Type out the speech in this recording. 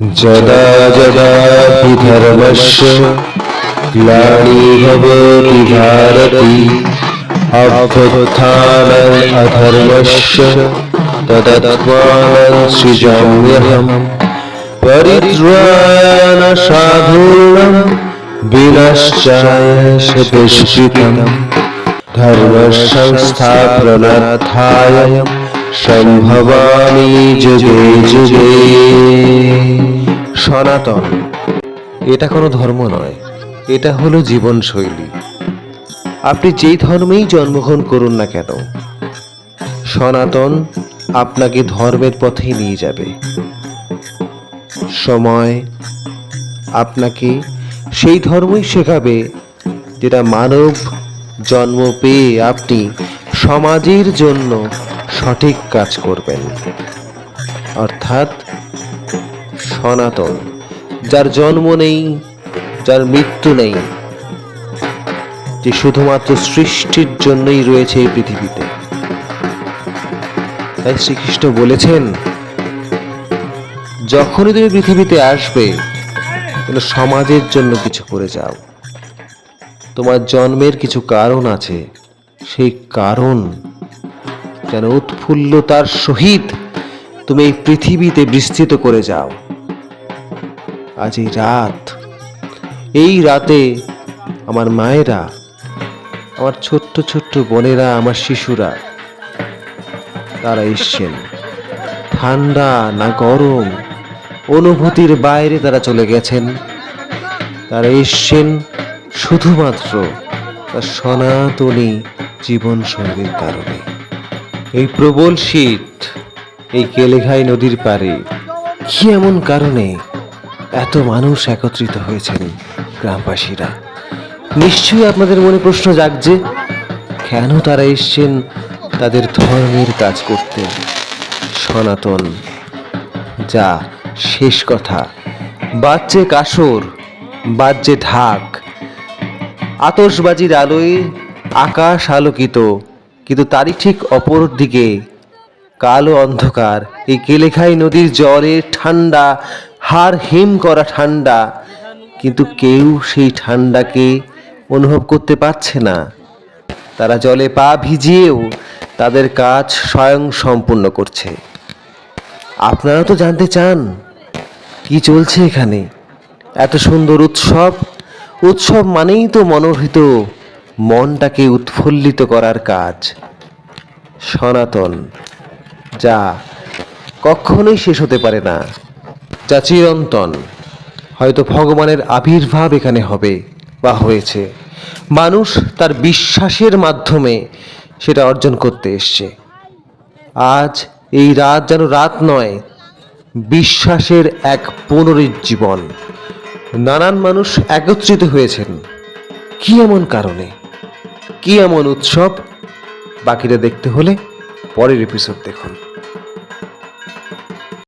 जदा जदापि धर्मस्य ग्लानि भवति भारती अभ्युत्थानम् अधर्मस्य तदत्त्वानं सृजाम्यहम् परिद्वायन साधूनं विनश्चाय सदुष्टिकम् धर्मसंस्थापनार्थाय সম্ভবামি যুগে যুগে। সনাতন, এটা কোনো ধর্ম নয়, এটা হলো জীবনশৈলী। আপনি যেই ধর্মেই জন্মগ্রহণ করুন না কেন, সনাতন আপনাকে ধর্মের পথেই নিয়ে যাবে। সময় আপনাকে সেই ধর্মই শেখাবে যেটা মানব জন্ম পেয়ে আপনি সমাজের জন্য সঠিক কাজ করবেন। অর্থাৎ সনাতন। যার জন্ম নেই, যার মৃত্যু নেই, যে শুধুমাত্র সৃষ্টির জন্যই রয়েছে এই পৃথিবীতে। তাই শ্রীকৃষ্ণ বলেছেন, যখনই তুমি পৃথিবীতে আসবে সমাজের জন্য কিছু করে যাও। তোমার জন্মের কিছু কারণ আছে, সেই কারণ যেন উৎফুল্লতার সহিত তুমি এই পৃথিবীতে বিস্তৃত করে যাও। আজ এই রাত, এই রাতে আমার মায়েরা, আমার ছোট্ট ছোট্ট বোনেরা, আমার শিশুরা, তারা এসছেন। ঠান্ডা না গরম, অনুভূতির বাইরে তারা চলে গেছেন। তারা এসছেন শুধুমাত্র তার সনাতনী জীবনশৈলীর কারণে। এই প্রবল শীত, এই কেলেঘাই নদীর পারে কি এমন কারণে এত মানুষ একত্রিত হয়েছেন গ্রামবাসীরা? নিশ্চয়ই আপনাদের মনে প্রশ্ন জাগছে, কেন তারা এসছেন তাদের ধর্মের কাজ করতে? সনাতন, যা শেষ কথা। বাজছে কাসর, বাজছে ঢাক, আতশবাজির আলোয় আকাশ আলোকিত। কিন্তু তারই ঠিক অপর দিকে কালো অন্ধকার। এই কেলেখাই নদীর জলে ঠান্ডা, হাড় হিম করা ঠান্ডা। কিন্তু কেউ সেই ঠান্ডাকে অনুভব করতে পারছে না। তারা জলে পা ভিজিয়েও তাদের কাজ স্বয়ং সম্পূর্ণ করছে। আপনারা তো জানতে চান, কি চলছে এখানে? এত সুন্দর উৎসব। উৎসব মানেই তো মনোহৃত মনটাকে উৎফুল্লিত করার কাজ। সনাতন। যা কখনোই শেষ হতে পারে না। যা চিরন্তন। হয়তো ভগবানের আবির্ভাব এখানে হবে বা হয়েছে। মানুষ তার বিশ্বাসের মাধ্যমে সেটা অর্জন করতে এসছে। আজ এই রাত যেন রাত নয়, বিশ্বাসের এক পুনরুজ্জীবন। নানান মানুষ একত্রিত হয়েছেন। কি এমন কারণে? কি এমন উৎসব? বাকিটা দেখতে হলে পরের এপিসোড দেখুন।